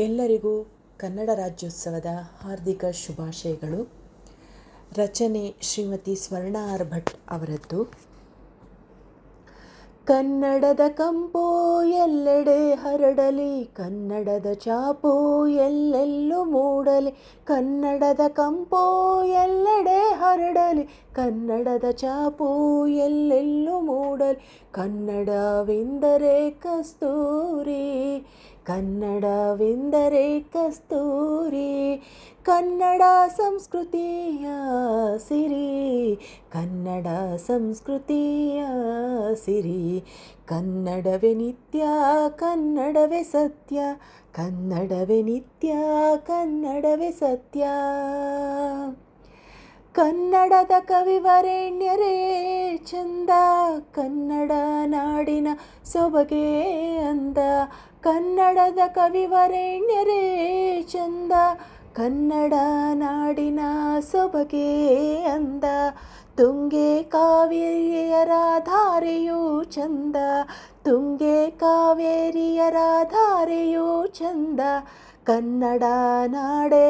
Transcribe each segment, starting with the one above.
ಎಲ್ಲರಿಗೂ ಕನ್ನಡ ರಾಜ್ಯೋತ್ಸವದ ಹಾರ್ದಿಕ ಶುಭಾಶಯಗಳು. ರಚನೆ ಶ್ರೀಮತಿ ಸ್ವರ್ಣ ಆರ್ ಭಟ್ ಅವರದ್ದು. ಕನ್ನಡದ ಕಂಪು ಎಲ್ಲೆಡೆ ಹರಡಲಿ ಕನ್ನಡದ ಚಾಪು ಎಲ್ಲೆಲ್ಲೂ ಮೂಡಲಿ ಕನ್ನಡದ ಕಂಪು ಎಲ್ಲೆಡೆ ಹರಡಲಿ ಕನ್ನಡದ ಚಾಪು ಎಲ್ಲೆಲ್ಲೂ ಮೂಡಲಿ ಕನ್ನಡವೆಂದರೆ ಕಸ್ತೂರಿ ಕನ್ನಡವೆಂದರೆ ಕಸ್ತೂರಿ ಕನ್ನಡ ಸಂಸ್ಕೃತಿಯ ಸಿರಿ ಕನ್ನಡ ಸಂಸ್ಕೃತಿಯ ಸಿರಿ, ಕನ್ನಡವೇ ನಿತ್ಯ, ಕನ್ನಡವೇ ಸತ್ಯ, ಕನ್ನಡವೇ ನಿತ್ಯ, ಕನ್ನಡವೇ ಸತ್ಯ. ಕನ್ನಡದ ಕವಿವರೆಣ್ಯರೇ ಚಂದ ಕನ್ನಡ ನಾಡಿನ ಸೊಬಗೆ ಅಂದ. ಕನ್ನಡದ ಕವಿವರೆಣ್ಯರೇ ಚಂದ ಕನ್ನಡ ನಾಡಿನ ಸೊಬಗೆ ಅಂದ. ತುಂಗೆ ಕಾವೇರಿಯರ ಧಾರೆಯೂ ಚಂದ ತುಂಗೆ ಕಾವೇರಿಯರ ಧಾರೆಯೂ ಚಂದ. ಕನ್ನಡ ನಾಡೆ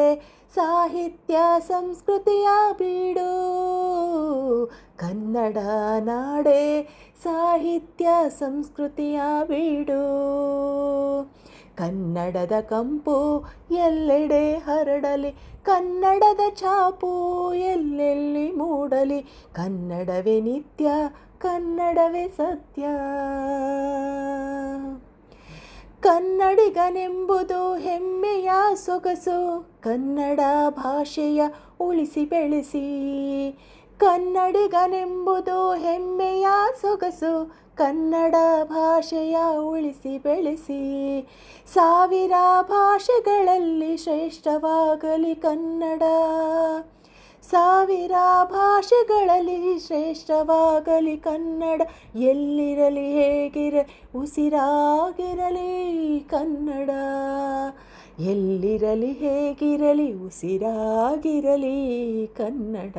ಸಾಹಿತ್ಯ ಸಂಸ್ಕೃತಿಯ ಬೀಡು ಕನ್ನಡ ನಾಡೆ ಸಾಹಿತ್ಯ ಸಂಸ್ಕೃತಿಯ ಬೀಡು. ಕನ್ನಡದ ಕಂಪು ಎಲ್ಲೆಡೆ ಹರಡಲಿ, ಕನ್ನಡದ ಚಾಪು ಎಲ್ಲೆಲ್ಲಿ ಮೂಡಲಿ, ಕನ್ನಡವೇ ನಿತ್ಯ, ಕನ್ನಡವೇ ಸತ್ಯ. ಕನ್ನಡಿಗನೆಂಬುದು ಹೆಮ್ಮೆಯ ಸೊಗಸು, ಕನ್ನಡ ಭಾಷೆಯ ಉಳಿಸಿ ಬೆಳೆಸಿ. ಕನ್ನಡಿಗನೆಂಬುದು ಹೆಮ್ಮೆಯ ಸೊಗಸು. ಕನ್ನಡ ಭಾಷೆಯ ಉಳಿಸಿ ಬೆಳೆಸಿ. ಸಾವಿರ ಭಾಷೆಗಳಲ್ಲಿ ಶ್ರೇಷ್ಠವಾಗಲಿ ಕನ್ನಡ. ಸಾವಿರ ಭಾಷೆಗಳಲ್ಲಿ ಶ್ರೇಷ್ಠವಾಗಲಿ ಕನ್ನಡ. ಎಲ್ಲಿರಲಿ ಹೇಗಿರ, ಉಸಿರಾಗಿರಲಿ ಕನ್ನಡ. ಎಲ್ಲಿರಲಿ ಹೇಗಿರಲಿ ಉಸಿರಾಗಿರಲಿ ಕನ್ನಡ.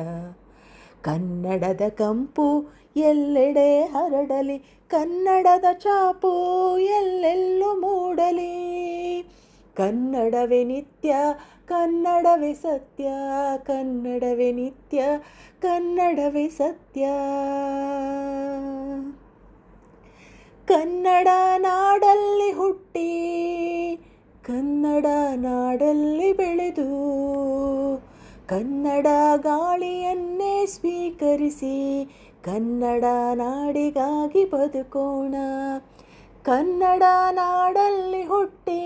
ಕನ್ನಡದ ಕಂಪು ಎಲ್ಲೆಡೆ ಹರಡಲಿ, ಕನ್ನಡದ ಚಾಪು ಎಲ್ಲೆಲ್ಲೂ ಮೂಡಲಿ. ಕನ್ನಡವೇ ನಿತ್ಯ, ಕನ್ನಡವೇ ಸತ್ಯ, ಕನ್ನಡವೇ ನಿತ್ಯ, ಕನ್ನಡವೇ ಸತ್ಯ. ಕನ್ನಡ ನಾಡಲ್ಲಿ ಹುಟ್ಟಿ, ಕನ್ನಡ ನಾಡಲ್ಲಿ ಬೆಳೆದು. ಕನ್ನಡ ಗಾಳಿಯನ್ನೇ ಸ್ವೀಕರಿಸಿ ಕನ್ನಡ ನಾಡಿಗಾಗಿ ಬದುಕೋಣ. ಕನ್ನಡ ನಾಡಲ್ಲಿ ಹುಟ್ಟಿ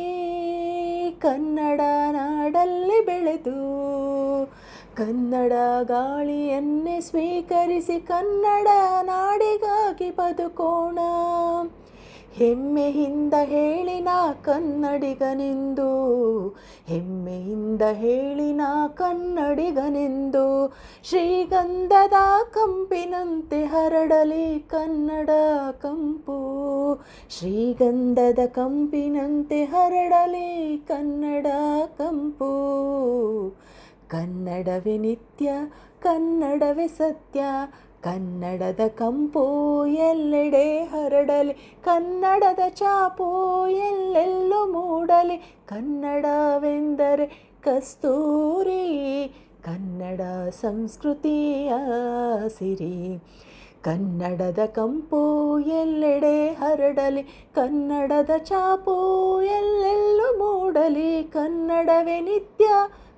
ಕನ್ನಡ ನಾಡಲ್ಲಿ ಬೆಳೆದು ಕನ್ನಡ ಗಾಳಿಯನ್ನೇ ಸ್ವೀಕರಿಸಿ ಕನ್ನಡ ನಾಡಿಗಾಗಿ ಬದುಕೋಣ. ಹೆಮ್ಮೆಯಿಂದ ಹೇಳಿನ ಕನ್ನಡಿಗನೆಂದು, ಹೆಮ್ಮೆಯಿಂದ ಹೇಳಿನ ಕನ್ನಡಿಗನೆಂದು, ಶ್ರೀಗಂಧದ ಕಂಪಿನಂತೆ ಹರಡಲಿ ಕನ್ನಡ ಕಂಪು, ಶ್ರೀಗಂಧದ ಕಂಪಿನಂತೆ ಹರಡಲಿ ಕನ್ನಡ ಕಂಪು. ಕನ್ನಡವೇ ನಿತ್ಯ, ಕನ್ನಡವೇ ಸತ್ಯ ಕನ್ನಡದ ಕಂಪು ಎಲ್ಲೆಡೆ ಹರಡಲಿ, ಕನ್ನಡದ ಚಾಪು ಎಲ್ಲೆಲ್ಲೂ ಮೂಡಲಿ. ಕನ್ನಡವೆಂದರೆ ಕಸ್ತೂರಿ, ಕನ್ನಡ ಸಂಸ್ಕೃತಿಯ ಸಿರಿ. ಕನ್ನಡದ ಕಂಪು ಎಲ್ಲೆಡೆ ಹರಡಲಿ, ಕನ್ನಡದ ಚಾಪು ಎಲ್ಲೆಲ್ಲೂ ಮೂಡಲಿ. ಕನ್ನಡವೇ ನಿತ್ಯ